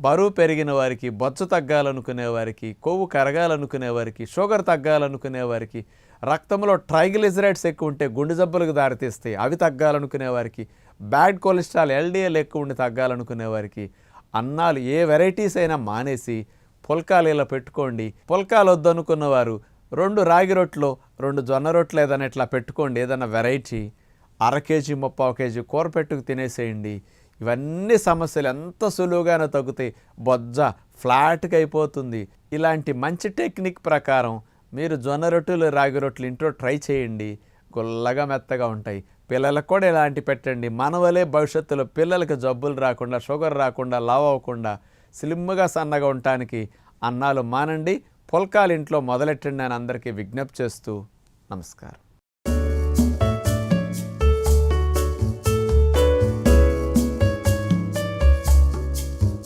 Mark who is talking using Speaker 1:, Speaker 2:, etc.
Speaker 1: బరువు పెరిగిన వారికి బొచ్చ తగ్గాలనుకునే వారికి కొవ్వు కరగాలనుకునే వారికి షుగర్ తగ్గాలనుకునే వారికి రక్తంలో ట్రైగ్లిజరైడ్స్ ఎక్కువ ఉంటే గుండె జబ్బులకు దారితీస్తాయి. అవి తగ్గాలనుకునే వారికి బ్యాడ్ కొలెస్ట్రాల్ ఎల్డిఎల్ ఎక్కువ ఉండి తగ్గాలనుకునే వారికి అన్నాలు ఏ వెరైటీస్ అయినా మానేసి పుల్కాలు ఇలా పెట్టుకోండి. పుల్కాలు వద్దనుకున్నవారు రెండు రాగి రొట్టెలు రెండు జొన్న రొట్టెలు ఏదైనా ఇట్లా పెట్టుకోండి. ఏదైనా వెరైటీ అర కేజీ ముప్పావు కేజీ కూర పెట్టుకు తినేసేయండి. ఇవన్నీ సమస్యలు ఎంత సులువుగానే తగ్గుతాయి. బొజ్జ ఫ్లాట్గా అయిపోతుంది. ఇలాంటి మంచి టెక్నిక్ ప్రకారం మీరు జొన్న రొట్టెలు రాగి రొట్టెలు ఇంట్లో ట్రై చేయండి. గుల్లగా మెత్తగా ఉంటాయి. పిల్లలకు కూడా ఇలాంటి పెట్టండి. మనవలే భవిష్యత్తులో పిల్లలకు జబ్బులు రాకుండా షుగర్ రాకుండా లావ్ అవ్వకుండా స్లిమ్గా సన్నగా ఉండటానికి అన్నాలు మానండి. పుల్కాలు ఇంట్లో మొదలెట్టండి అని అందరికీ విజ్ఞప్తి చేస్తూ నమస్కారం.